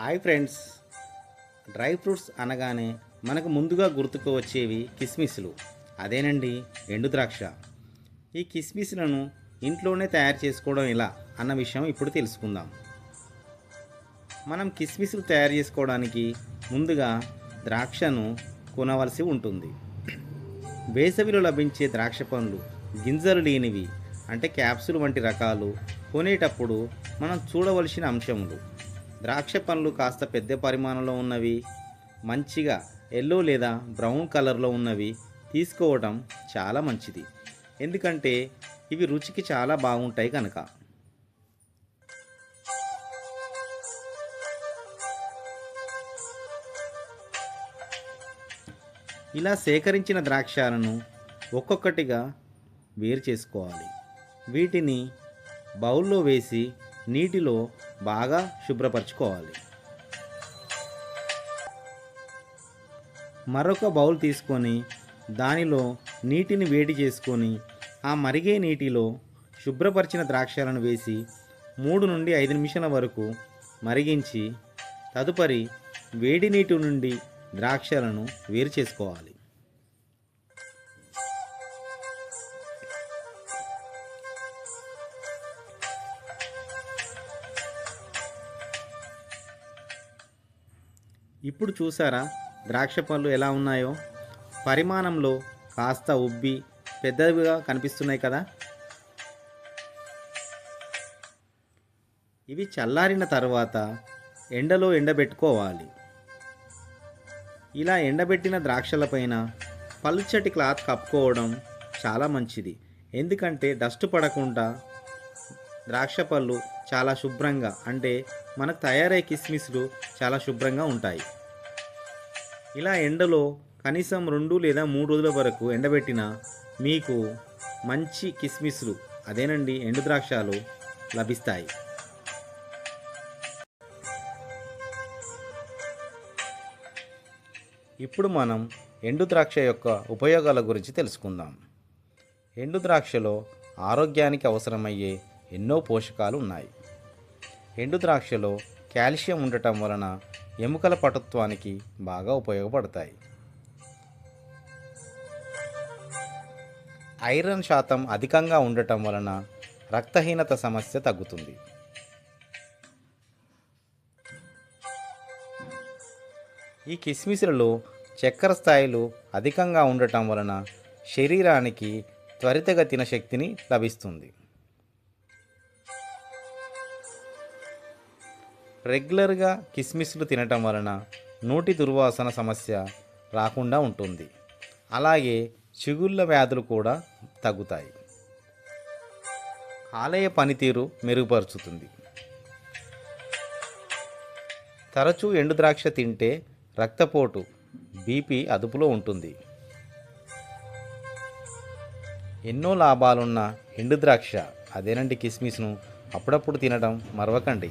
Hi friends. Dry fruits అనగానే మనకు ముందుగా గుర్తుకు వచ్చేవి కిస్మిస్లు. అదేనండి ఎండు ద్రాక్ష. ఈ కిస్మిస్లను ఇంట్లోనే తయారు చేసుకోవడం ఎలా అన్న విషయం ఇప్పుడు తెలుసుకుందాం. మనం కిస్మిస్లు తయారు చేసుకోవడానికి ముందుగా ద్రాక్షను కొనవలసి ఉంటుంది. వేసవిలో లభించే ద్రాక్ష పండ్లు గింజలు లేనివి అంటే క్యాప్సులు వంటి రకాలు కొనేటప్పుడు మనం చూడవలసిన అంశములు. ద్రాక్ష పండ్లు కాస్త పెద్ద పరిమాణంలో ఉన్నవి. మంచిగా ఎల్లో లేదా బ్రౌన్ కలర్లో ఉన్నవి తీసుకోవడం చాలా మంచిది. ఎందుకంటే ఇవి రుచికి చాలా బాగుంటాయి కనుక ఇలా సేకరించిన ద్రాక్షాలను ఒక్కొక్కటిగా వేరు చేసుకోవాలి. వీటిని బౌల్లో వేసి నీటిలో బాగా శుభ్రపరచుకోవాలి. మరొక బౌల్ తీసుకొని దానిలో నీటిని వేడి చేసుకొని ఆ మరిగే నీటిలో శుభ్రపరిచిన ద్రాక్షలను వేసి మూడు నుండి ఐదు నిమిషాల వరకు మరిగించి తదుపరి వేడి నీటి నుండి ద్రాక్షలను వేరు చేసుకోవాలి. ఇప్పుడు చూసారా ద్రాక్ష పళ్ళు ఎలా ఉన్నాయో? పరిమాణంలో కాస్త ఉబ్బి పెద్దవిగా కనిపిస్తున్నాయి కదా? ఇవి చల్లారిన తర్వాత ఎండలో ఎండబెట్టుకోవాలి. ఇలా ఎండబెట్టిన ద్రాక్షలపైన పలుచటి క్లాత్ కప్పుకోవడం చాలా మంచిది. ఎందుకంటే డస్ట్ పడకుండా ద్రాక్ష పళ్ళు చాలా శుభ్రంగా అంటే మనకు తయారయ్యే కిస్మిస్లు చాలా శుభ్రంగా ఉంటాయి. ఇలా ఎండలో కనీసం రెండు లేదా మూడు రోజుల వరకు ఎండబెట్టిన మీకు మంచి కిస్మిస్లు అదేనండి ఎండు ద్రాక్షాలు లభిస్తాయి. ఇప్పుడు మనం ఎండు ద్రాక్ష యొక్క ఉపయోగాల గురించి తెలుసుకుందాం. ఎండు ద్రాక్షలో ఆరోగ్యానికి అవసరమయ్యే ఎన్నో పోషకాలు ఉన్నాయి. ఎండు ద్రాక్షలో కాల్షియం ఉండటం వలన ఎముకల పటుత్వానికి బాగా ఉపయోగపడతాయి. ఐరన్ శాతం అధికంగా ఉండటం వలన రక్తహీనత సమస్య తగ్గుతుంది. ఈ కిస్మిస్లలో చక్కెర స్థాయిలు అధికంగా ఉండటం వలన శరీరానికి త్వరితగతిన శక్తిని లభిస్తుంది. రెగ్యులర్గా కిస్మిస్లు తినటం వలన నోటి దుర్వాసన సమస్య రాకుండా ఉంటుంది. అలాగే చిగుళ్ళ వ్యాధులు కూడా తగ్గుతాయి. ఆలయ పనితీరు మెరుగుపరుచుతుంది. తరచూ ఎండు ద్రాక్ష తింటే రక్తపోటు బీపీ అదుపులో ఉంటుంది. ఎన్నో లాభాలున్న ఎండు ద్రాక్ష అదేనండి కిస్మిస్ను అప్పుడప్పుడు తినడం మరవకండి.